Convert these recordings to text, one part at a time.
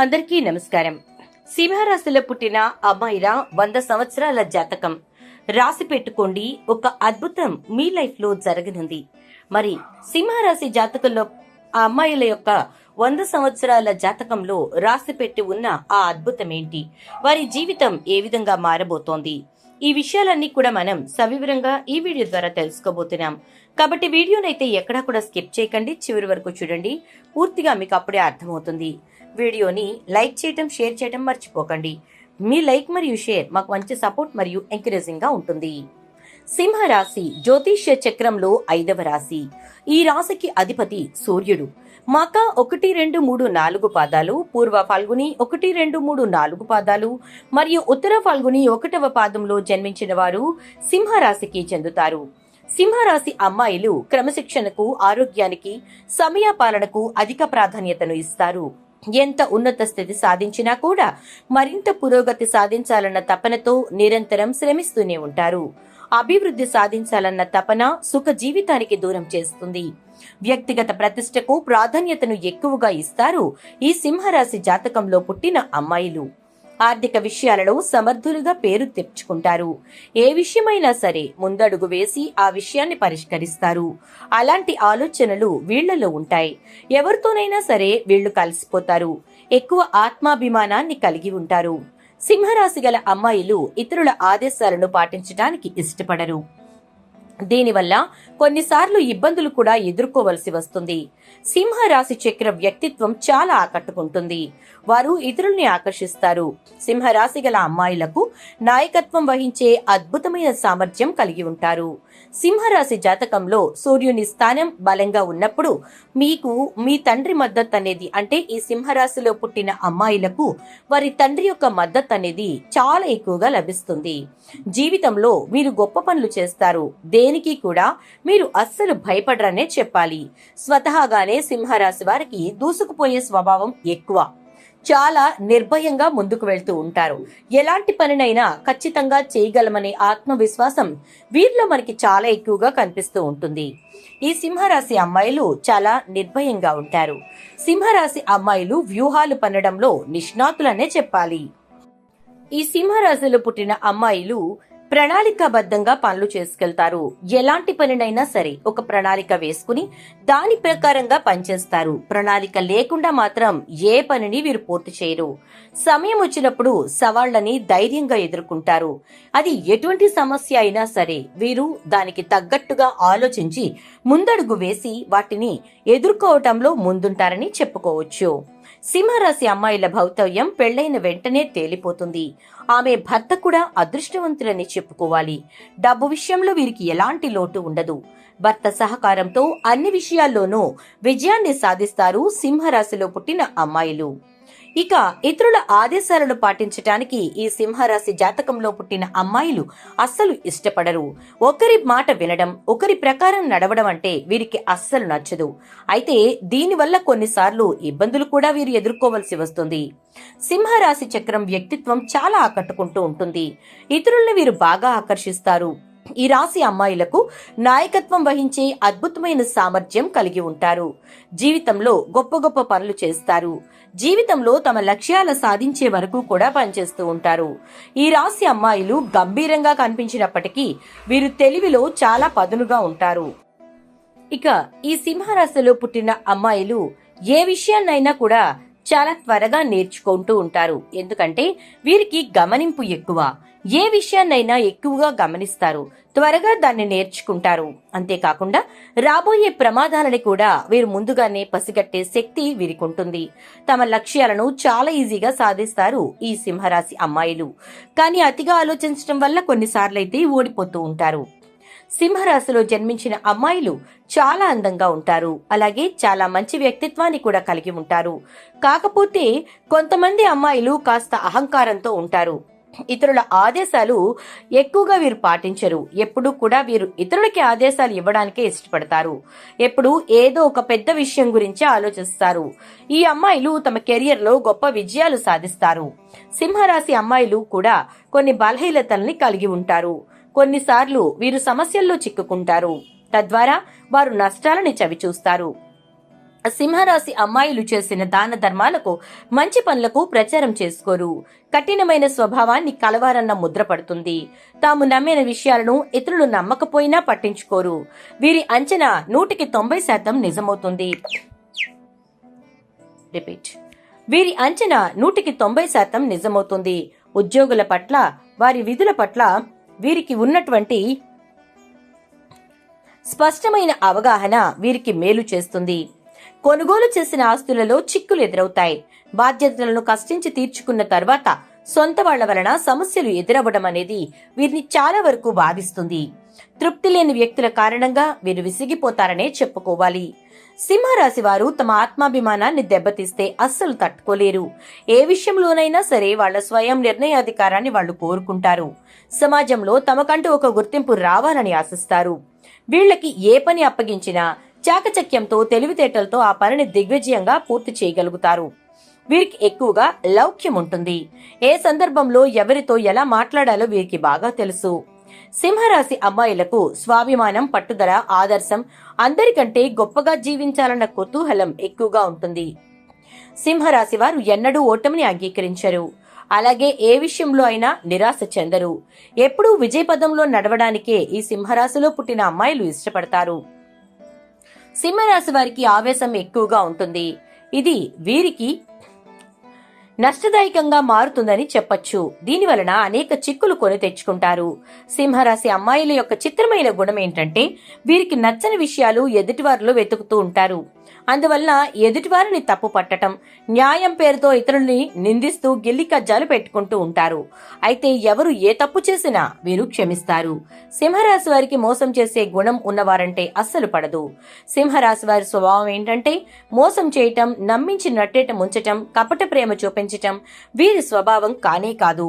అందరికీ నమస్కారం. సింహరాశిలో పుట్టిన అమ్మాయిల వంద సంవత్సరాల జాతకం. రాసి పెట్టుకోండి ఒక అద్భుతం మీ లైఫ్లో జరగనుంది. మరి సింహరాశి జాతకంలో ఆ అమ్మాయిల యొక్క వంద సంవత్సరాల జాతకంలో రాసి పెట్టి ఉన్న ఆ అద్భుతం ఏంటి? వారి జీవితం ఏ విధంగా మారబోతోంది? ఈ విషయాలన్నీ కూడా మనం సవివరంగా ఈ వీడియో ద్వారా తెలుసుకోబోతున్నాం. కాబట్టి వీడియోనైతే ఎక్కడా కూడా స్కిప్ చేయకండి చివరి వరకు చూడండి. పూర్తిగా మీకు అప్పుడే అర్థమవుతుంది. వీడియోని లైక్ చేయటం షేర్ చేయటం మర్చిపోకండి. మీ లైక్ మరియు షేర్ మాకు మంచి సపోర్ట్ మరియు ఎంకరేజింగ్గా ఉంటుంది. సింహ రాశి జ్యోతిష్య చక్రంలో ఐదవ రాశి. ఈ రాశికి అధిపతి సూర్యుడు. మక ఒకటి రెండు మూడు నాలుగు పాదాలు పూర్వ ఫాల్గుని ఒకటి రెండు మూడు నాలుగు పాదాలు మరియు ఉత్తర ఫాల్గుని ఒకటవ పాదంలో జన్మించిన వారు సింహరాశికి చెందుతారు. సింహరాశి అమ్మాయిలు క్రమశిక్షణకు ఆరోగ్యానికి సమయపాలనకు అధిక ప్రాధాన్యతను ఇస్తారు. ఎంత ఉన్నత స్థితి సాధించినా కూడా మరింత పురోగతి సాధించాలన్న తపనతో నిరంతరం శ్రమిస్తూనే ఉంటారు. అభివృద్ధి సాధించాలన్న తపన సుఖ జీవితానికి దూరం చేస్తుంది. వ్యక్తిగత ప్రతిష్టకు ప్రాధాన్యతను ఎక్కువగా ఇస్తారు ఈ సింహరాశి జాతకంలో పుట్టిన అమ్మాయిలు. ఆర్థిక విషయాలలో సమర్థులుగా పేరు తెచ్చుకుంటారు ఏ విషయమైనా సరే ముందడుగు వేసి ఆ విషయాన్ని పరిష్కరిస్తారు. అలాంటి ఆలోచనలు వీళ్ళలో ఉంటాయి. ఎవరితోనైనా సరే వీళ్ళు కలిసిపోతారు. ఎక్కువ ఆత్మాభిమానాన్ని కలిగి ఉంటారు. సింహరాశి గల అమ్మాయిలు ఇతరుల ఆదేశాలను పాటించడానికి ఇష్టపడరు. దీనివల్ల కొన్నిసార్లు ఇబ్బందులు కూడా ఎదుర్కోవలసి వస్తుంది. సింహరాశి చక్ర వ్యక్తిత్వం చాలా ఆకట్టుకుంటుంది. వారు ఇతరుల్ని ఆకర్షిస్తారు. సింహరాశి గల అమ్మాయిలకు నాయకత్వం వహించే అద్భుతమైన సామర్థ్యం కలిగి ఉంటారు. సింహరాశి జాతకంలో సూర్యుని స్థానం బలంగా ఉన్నప్పుడు మీకు మీ తండ్రి మద్దతు అనేది అంటే ఈ సింహరాశిలో పుట్టిన అమ్మాయిలకు వారి తండ్రి యొక్క మద్దతు అనేది చాలా ఎక్కువగా లభిస్తుంది. జీవితంలో మీరు గొప్ప పనులు చేస్తారు. దేనికి కూడా మీరు అస్సలు భయపడరనే చెప్పాలి. స్వతహాగానే సింహరాశి వారికి దూసుకుపోయే స్వభావం ఎక్కువ. చాలా నిర్భయంగా ముందుకు వెళ్తూ ఉంటారు. ఎలాంటి పనినైనా ఖచ్చితంగా చేయగలమనే ఆత్మవిశ్వాసం వీరిలో మనకి చాలా ఎక్కువగా కనిపిస్తూ ఉంటుంది. ఈ సింహరాశి అమ్మాయిలు చాలా నిర్భయంగా ఉంటారు. సింహరాశి అమ్మాయిలు వ్యూహాలు పన్నడంలో నిష్ణాతులనే చెప్పాలి. ఈ సింహరాశిలో పుట్టిన అమ్మాయిలు ప్రణాళికాబద్ధంగా పనులు చేసుకెళ్తారు. ఎలాంటి పనినైనా సరే ఒక ప్రణాళిక వేసుకుని దాని ప్రకారంగా పనిచేస్తారు. ప్రణాళిక లేకుండా మాత్రం ఏ పనిని వీరు పూర్తి చేయరు. సమయం వచ్చినప్పుడు సవాళ్ళని ధైర్యంగా ఎదుర్కొంటారు. అది ఎటువంటి సమస్య అయినా సరే వీరు దానికి తగ్గట్టుగా ఆలోచించి ముందడుగు వేసి వాటిని ఎదుర్కోవటంలో ముందుంటారని చెప్పుకోవచ్చు. సింహరాశి అమ్మాయిల భౌతవ్యం పెళ్ళైన వెంటనే తేలిపోతుంది. ఆమె భర్త కూడా అదృష్టవంతులని చెప్పుకోవాలి. డబ్బు విషయంలో వీరికి ఎలాంటి లోటు ఉండదు. భర్త సహకారంతో అన్ని విషయాల్లోనూ విజయాన్ని సాధిస్తారు సింహరాశిలో పుట్టిన అమ్మాయిలు. ఇక ఇతరుల ఆదేశాలను పాటించటానికి ఈ సింహరాశి జాతకంలో పుట్టిన అమ్మాయిలు అస్సలు ఇష్టపడరు. ఒకరి మాట వినడం ఒకరి ప్రకారం నడవడం అంటే వీరికి అస్సలు నచ్చదు. అయితే దీనివల్ల కొన్నిసార్లు ఇబ్బందులు కూడా వీరు ఎదుర్కోవలసి వస్తుంది. సింహరాశి చక్రం వ్యక్తిత్వం చాలా ఆకట్టుకుంటూ ఉంటుంది. ఇతరుల్ని వీరు బాగా ఆకర్షిస్తారు. ఈ రాశి అమ్మాయిలకు నాయకత్వం వహించే అద్భుతమైన సామర్థ్యం కలిగి ఉంటారు. జీవితంలో గొప్ప గొప్ప పనులు చేస్తారు. జీవితంలో తమ లక్ష్యాల సాధించే వరకు కూడా పనిచేస్తూ ఉంటారు. ఈ రాశి అమ్మాయిలు గంభీరంగా కనిపించినప్పటికీ వీరు తెలివిలో చాలా పదునుగా ఉంటారు. ఇక ఈ సింహరాశిలో పుట్టిన అమ్మాయిలు ఏ విషయాన్నైనా కూడా చాలా త్వరగా నేర్చుకుంటూ ఉంటారు. ఎందుకంటే వీరికి గమనింపు ఎక్కువ. ఏ విషయాన్నైనా ఎక్కువగా గమనిస్తారు. త్వరగా దాన్ని నేర్చుకుంటారు. అంతేకాకుండా రాబోయే ప్రమాదాలని కూడా వీరు ముందుగానే పసిగట్టే శక్తి వీరికి ఉంటుంది తమ లక్ష్యాలను చాలా ఈజీగా సాధిస్తారు ఈ సింహరాశి అమ్మాయిలు. కానీ అతిగా ఆలోచించడం వల్ల కొన్నిసార్లైతే ఓడిపోతూ ఉంటారు. సింహరాశిలో జన్మించిన అమ్మాయిలు చాలా అందంగా ఉంటారు. అలాగే చాలా మంచి వ్యక్తిత్వాన్ని కూడా కలిగి ఉంటారు. కాకపోతే కొంతమంది అమ్మాయిలు కాస్త అహంకారంతో ఉంటారు. ఇతరుల ఆదేశాలు ఎక్కువగా వీరు పాటించరు. ఎప్పుడూ కూడా వీరు ఇతరులకి ఆదేశాలు ఇవ్వడానికే ఇష్టపడతారు. ఎప్పుడు ఏదో ఒక పెద్ద విషయం గురించి ఆలోచిస్తారు. ఈ అమ్మాయిలు తమ కెరియర్లో గొప్ప విజయాలు సాధిస్తారు. సింహరాశి అమ్మాయిలు కూడా కొన్ని బలహీనతల్ని కలిగి ఉంటారు. కొన్నిసార్లు వీరు సమస్యల్లో చిక్కుకుంటారు. తద్వారా వారు నష్టాలని చవిచూస్తారు. సింహరాశి అమ్మాయిలు చేసిన దాన ధర్మాలకు మంచి పనులకు ప్రచారం చేసుకోరు. కఠినమైన స్వభావాన్ని కలవారన్న ముద్ర పడుతుంది. తాము నమ్మిన విషయాలను ఇతరులు నమ్మకపోయినా పట్టించుకోరు. వీరి అంచనా నూటికి తొంభై శాతం నిజమవుతుంది. రిపీట్. వీరి అంచనా నూటికి తొంభై శాతం నిజమవుతుంది. ఉద్యోగుల పట్ల వారి విధుల పట్ల వీరికి ఉన్నటువంటి స్పష్టమైన అవగాహన వీరికి మేలు చేస్తుంది. కొనుగోలు చేసిన ఆస్తులలో చిక్కులు ఎదురవుతాయి. బాధ్యతలను కష్టించి తీర్చుకున్న తర్వాత సొంత వాళ్ళ వలన సమస్యలు ఎదురవ్వడం అనేది వీరిని చాలా వరకు బాధిస్తుంది. తృప్తి లేని వ్యక్తుల కారణంగా వీరు విసిగిపోతారనే చెప్పుకోవాలి. సింహరాశి వారు తమ ఆత్మాభిమానాన్ని దెబ్బతీస్తే అస్సలు తట్టుకోలేరు. ఏ విషయంలోనైనా సరే వాళ్ళ స్వయం నిర్ణయాధికారాన్ని వాళ్ళు కోరుకుంటారు. సమాజంలో తమకంటూ ఒక గుర్తింపు రావాలని ఆశిస్తారు. వీళ్ళకి ఏ పని అప్పగించినా చాకచక్యంతో తెలివితేటలతో ఆ పనిని దిగ్విజయంగా పూర్తి చేయగలుగుతారు. వీరికి ఎక్కువగా లౌక్యం ఉంటుంది. ఏ సందర్భంలో ఎవరితో ఎలా మాట్లాడాలో వీరికి బాగా తెలుసు. సింహరాశి అమ్మాయిలకు స్వాభిమానం పట్టుదల ఆదర్శం అందరికంటే గొప్పగా జీవించాలన్న కుతూహలం ఎక్కువగా ఉంటుంది. సింహరాశి వారు ఎన్నడూ ఓటమిని అంగీకరించరు. అలాగే ఏ విషయంలో అయినా నిరాశ చెందరు. ఎప్పుడూ విజయపదంలో నడవడానికే ఈ సింహరాశిలో పుట్టిన అమ్మాయిలు ఇష్టపడతారు. సింహరాశి వారికి ఆవేశం ఎక్కువగా ఉంటుంది. ఇది వీరికి నష్టదాయకంగా మారుతుందని చెప్పొచ్చు. దీని వలన అనేక చిక్కులు కొని తెచ్చుకుంటారు. సింహరాశి అమ్మాయిల యొక్క చిత్రమైన గుణం ఏంటంటే వీరికి నచ్చని విషయాలు ఎదుటివారిలో వెతుకుతూ ఉంటారు. అందువల్ల ఎదుటివారిని తప్పు పట్టటం న్యాయం పేరుతో ఇతరుల్ని నిందిస్తూ గిల్లి కజ్జాలు పెట్టుకుంటూ ఉంటారు. అయితే ఎవరు ఏ తప్పు చేసినా వీరు క్షమిస్తారు. సింహరాశి వారికి మోసం చేసే గుణం ఉన్నవారంటే అస్సలు పడదు. సింహరాశి వారి స్వభావం ఏంటంటే మోసం చేయటం నమ్మించి నట్టేట ముంచటం కపట ప్రేమ చూపించటం వీరి స్వభావం కానే కాదు.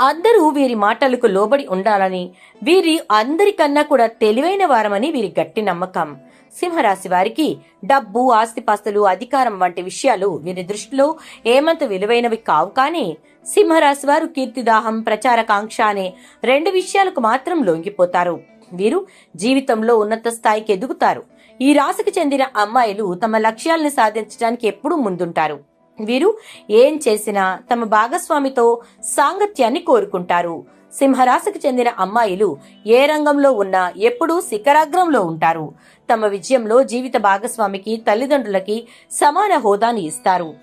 అందరూ వీరి మాటలకు లోబడి ఉండాలని వీరి అందరికన్నా కూడా తెలివైన వారమని వీరి గట్టి నమ్మకం. సింహరాశి వారికి డబ్బు ఆస్తిపాస్తులు అధికారం వంటి విషయాలు వీరి దృష్టిలో ఏమంత విలువైనవి కావు. కానీ సింహరాశి వారు కీర్తిదాహం ప్రచారకాంక్ష అనే రెండు విషయాలకు మాత్రం లొంగిపోతారు. వీరు జీవితంలో ఉన్నత స్థాయికి ఎదుగుతారు. ఈ రాశికి చెందిన అమ్మాయిలు తమ లక్ష్యాలను సాధించడానికి ఎప్పుడూ ముందుంటారు. వీరు ఏం చేసినా తమ భాగస్వామితో సాంగత్యాన్ని కోరుకుంటారు. సింహరాశికి చెందిన అమ్మాయిలు ఏ రంగంలో ఉన్నా ఎప్పుడూ శిఖరాగ్రంలో ఉంటారు. తమ విజయంలో జీవిత భాగస్వామికి తల్లిదండ్రులకి సమాన హోదాని ఇస్తారు.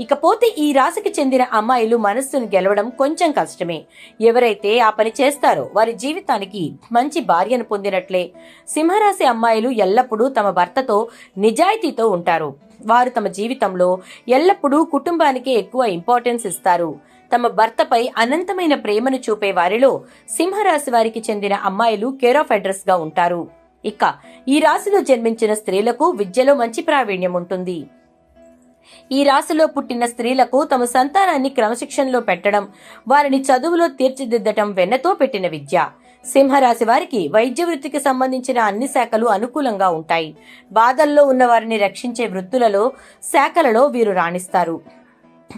ఇకపోతే ఈ రాశికి చెందిన అమ్మాయిలు మనస్సును గెలవడం కొంచెం కష్టమే. ఎవరైతే ఆ పని చేస్తారో వారి జీవితానికి మంచి భార్యను పొందినట్లే. సింహరాశి అమ్మాయిలు ఎల్లప్పుడూ తమ భర్తతో నిజాయితీతో ఉంటారు. వారు తమ జీవితంలో ఎల్లప్పుడూ కుటుంబానికి ఎక్కువ ఇంపార్టెన్స్ ఇస్తారు. తమ భర్తపై అనంతమైన ప్రేమను చూపే వారిలో సింహరాశి వారికి చెందిన అమ్మాయిలు కేర్ ఆఫ్ అడ్రస్గా ఉంటారు. ఇక ఈ రాశిలో జన్మించిన స్త్రీలకు విద్యలో మంచి ప్రావీణ్యం ఉంటుంది. ఈ రాశిలో పుట్టిన స్త్రీలకు తమ సంతానాన్ని క్రమశిక్షణలో పెట్టడం వారిని చదువులో తీర్చిదిద్దటం వెన్నతో పెట్టిన విద్య. సింహరాశి వారికి వైద్య వృత్తికి సంబంధించిన అన్ని శాఖలు అనుకూలంగా ఉంటాయి. బాధల్లో ఉన్న వారిని రక్షించే వృత్తులలో శాఖలలో వీరు రాణిస్తారు.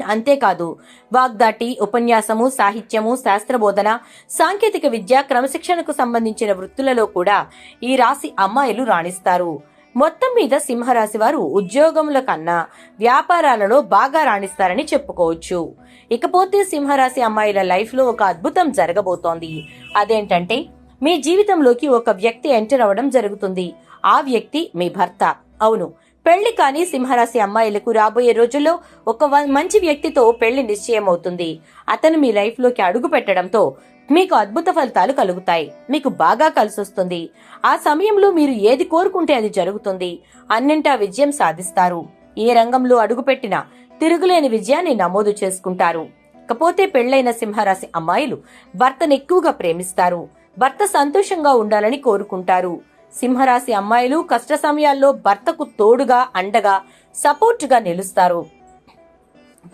అంతేకాదు వాగ్దాటి ఉపన్యాసము సాహిత్యము శాస్త్రబోధన సాంకేతిక విద్య క్రమశిక్షణకు సంబంధించిన వృత్తులలో కూడా ఈ రాశి అమ్మాయిలు రాణిస్తారు. మొత్తం మీద సింహరాశి వారు ఉద్యోగముల కన్నా వ్యాపారాలలో బాగా రాణిస్తారని చెప్పుకోవచ్చు. ఇకపోతే సింహరాశి అమ్మాయిల లైఫ్లో ఒక అద్భుతం జరగబోతోంది. అదేంటంటే మీ జీవితంలోకి ఒక వ్యక్తి ఎంటర్ అవ్వడం జరుగుతుంది. ఆ వ్యక్తి మీ భర్త. అవును పెళ్ళి కాని సింహరాశి అమ్మాయిలకు రాబోయే రోజుల్లో ఒక వ- మంచి వ్యక్తితో పెళ్ళి నిశ్చయం అవుతుంది అతను మీ లైఫ్లోకి అడుగు పెట్టడంతో మీకు అద్భుత ఫలితాలు కలుగుతాయి. మీకు బాగా కలిసొస్తుంది. ఆ సమయంలో మీరు ఏది కోరుకుంటే అది జరుగుతుంది. అన్నింటా విజయం సాధిస్తారు. ఏ రంగంలో అడుగుపెట్టినా తిరుగులేని విజయాన్ని నమోదు చేసుకుంటారు. ఇకపోతే పెళ్ళైన సింహరాశి అమ్మాయిలు భర్తను ఎక్కువగా ప్రేమిస్తారు. భర్త సంతోషంగా ఉండాలని కోరుకుంటారు. సింహరాశి అమ్మాయిలు కష్ట సమయాల్లో భర్తకు తోడుగా అండగా సపోర్టుగా నిలుస్తారు.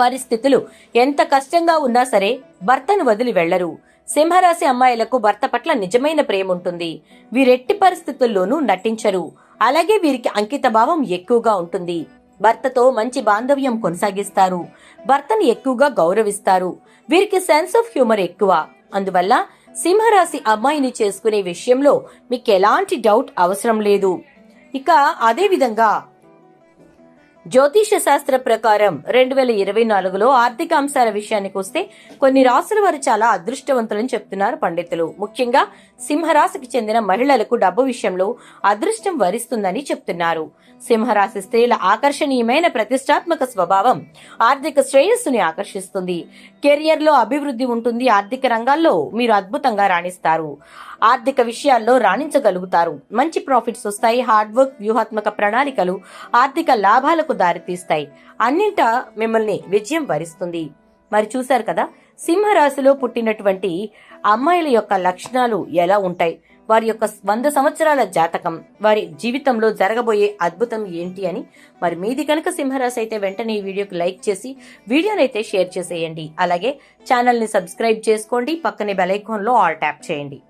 పరిస్థితులు ఎంత కష్టంగా ఉన్నా సరే భర్తను వదిలి వెళ్ళరు సింహరాశి అమ్మాయిలకు భర్త పట్ల నిజమైన ప్రేమ ఉంటుంది. వీరెట్టి పరిస్థితుల్లోనూ నటించరు. అలాగే వీరికి అంకిత భావం ఎక్కువగా ఉంటుంది. భర్తతో మంచి బాంధవ్యం కొనసాగిస్తారు. భర్తని ఎక్కువగా గౌరవిస్తారు. వీరికి సెన్స్ ఆఫ్ హ్యూమర్ ఎక్కువ. అందువల్ల సింహరాశి అమ్మాయిని చేసుకునే విషయంలో మీకు ఎలాంటి డౌట్ అవసరం లేదు. ఇక అదే విధంగా జ్యోతిష శాస్త్ర ప్రకారం రెండు వేల ఇరవై నాలుగులో ఆర్థిక అంశాల విషయానికి వస్తే కొన్ని రాసుల వారు చాలా అదృష్టవంతులని చెప్తున్నారు పండితులు. ముఖ్యంగా సింహరాశికి చెందిన మహిళలకు డబ్బు విషయంలో అదృష్టం వరిస్తుందని చెప్తున్నారు. సింహరాశి స్త్రీల ఆకర్షణీయమైన ప్రతిష్టాత్మక స్వభావం ఆర్థిక శ్రేయస్సుని ఆకర్షిస్తుంది. కెరియర్లో అభివృద్ధి ఉంటుంది. ఆర్థిక రంగాల్లో మీరు అద్భుతంగా రాణిస్తారు. ఆర్థిక విషయాల్లో రాణించగలుగుతారు. మంచి ప్రాఫిట్స్ వస్తాయి. హార్డ్ వర్క్ వ్యూహాత్మక ప్రణాళికలు ఆర్థిక లాభాలకు దారితీస్తాయి. అన్నింట మిమ్మల్ని విజయం వరిస్తుంది. మరి చూశారు కదా సింహరాశిలో పుట్టినటువంటి అమ్మాయిల యొక్క లక్షణాలు ఎలా ఉంటాయి? వారి యొక్క వంద సంవత్సరాల జాతకం వారి జీవితంలో జరగబోయే అద్భుతం ఏంటి అని? మరి మీది కనుక సింహరాశి అయితే వెంటనే ఈ వీడియోకి లైక్ చేసి వీడియోనైతే షేర్ చేసేయండి. అలాగే ఛానల్ని సబ్స్క్రైబ్ చేసుకోండి. పక్కనే బెల్ ఐకాన్లో ఆల్ ట్యాప్ చేయండి.